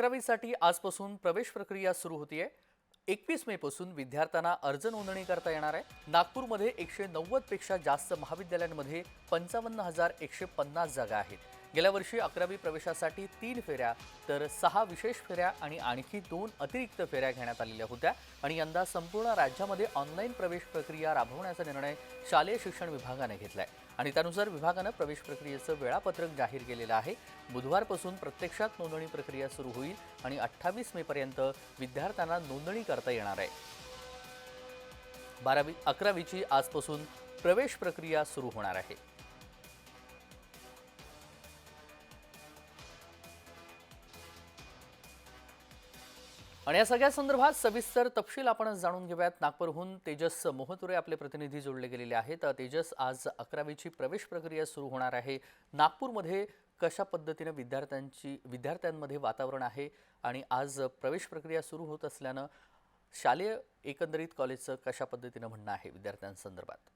अकरावीसाठी आजपासून प्रवेश प्रक्रिया सुरू होतीये. एकवीस मे पासून विद्यार्थ्यांना अर्ज नोंदणी करता येणार आहे. नागपूरमध्ये एकशे नव्वदपेक्षा जास्त महाविद्यालयांमध्ये पंचावन्न हजार एकशे पन्नास जागा आहेत. गेल्या वर्षी अकरावी प्रवेशासाठी तीन फेऱ्या तर सहा विशेष फेऱ्या आणि आणखी दोन अतिरिक्त फेऱ्या घेण्यात आलेल्या होत्या. आणि यंदा संपूर्ण राज्यामध्ये ऑनलाईन प्रवेश प्रक्रिया राबवण्याचा निर्णय शालेय शिक्षण विभागाने घेतला आहे आणि त्यानुसार विभागानं प्रवेश प्रक्रियेचं वेळापत्रक जाहीर केलेलं आहे. बुधवारपासून प्रत्यक्षात नोंदणी प्रक्रिया सुरू होईल आणि अठ्ठावीस मेपर्यंत विद्यार्थ्यांना नोंदणी करता येणार आहे. बारावी अकरावीची आजपासून प्रवेश प्रक्रिया सुरू होणार आहे. आणि या सगळ्या संदर्भात सविस्तर तपशील आपण जाणून घेऊयात. नागपूरहून तेजस मोहतुरे आपले प्रतिनिधी जोडले गेलेले आहेत. तेजस आज अकरावीची प्रवेश प्रक्रिया सुरू होणार आहे. नागपूरमध्ये कशा पद्धतीनं विद्यार्थ्यांची विद्यार्थ्यांमध्ये वातावरण आहे आणि आज प्रवेश प्रक्रिया सुरू होत असल्यानं शालेय एकंदरीत कॉलेजचं कशा पद्धतीनं म्हणणं आहे विद्यार्थ्यांसंदर्भात?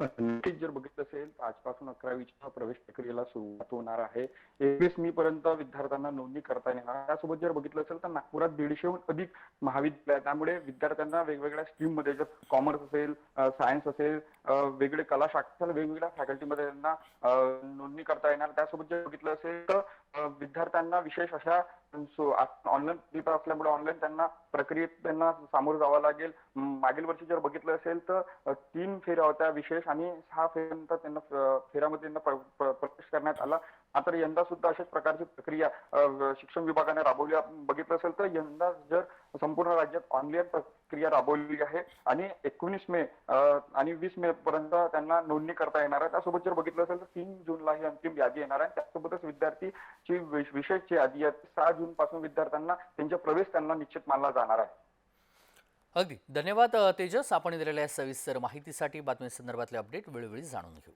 हो. नक्कीच जर बघितलं असेल तर आजपासून अकरावीच्या प्रवेश प्रक्रियेला सुरुवात होणार आहे. एकवीस मे पर्यंत विद्यार्थ्यांना नोंदणी करता येणार. त्यासोबत जर बघितलं असेल तर नागपुरात दीडशेहून अधिक महाविद्यालय त्यामुळे विद्यार्थ्यांना वेगवेगळ्या स्ट्रीममध्ये जर कॉमर्स असेल सायन्स असेल वेगळे कला शाखा वेगवेगळ्या फॅकल्टीमध्ये त्यांना नोंदणी करता येणार. त्यासोबत जर बघितलं असेल तर विद्यार्थ्यांना विशेष अशा ऑनलाईन पेपर असल्यामुळे ऑनलाईन त्यांना प्रक्रियेत त्यांना सामोरं जावं लागेल. मागील वर्षी जर बघितलं असेल तर तीन फेऱ्या होत्या विशेष आणि सहा फेऱ्यानंतर त्यांना फेऱ्यामध्ये त्यांना प्रवेश करण्यात आला. मात्र यंदा सुद्धा अशाच प्रकारची प्रक्रिया शिक्षण विभागाने राबवली बघितलं असेल तर यंदा जर संपूर्ण राज्यात ऑनलाईन प्रक्रिया राबवली आहे आणि एकोणीस मे आणि वीस मे पर्यंत त्यांना नोंदणी करता येणार आहे. त्यासोबत जर बघितलं असेल तर तीन जूनला ही अंतिम यादी येणार आहे. त्यासोबतच विद्यार्थीची विशेष विशेषची यादी आहे सहा जून पासून विद्यार्थ्यांना त्यांचा प्रवेश त्यांना निश्चित मानला जाणार आहे. अगदी. धन्यवाद तेजस. आपण दिलेल्या सविस्तर माहितीसाठी बातमीसंदर्भातले अपडेट वेळोवेळी जाणून घेऊ.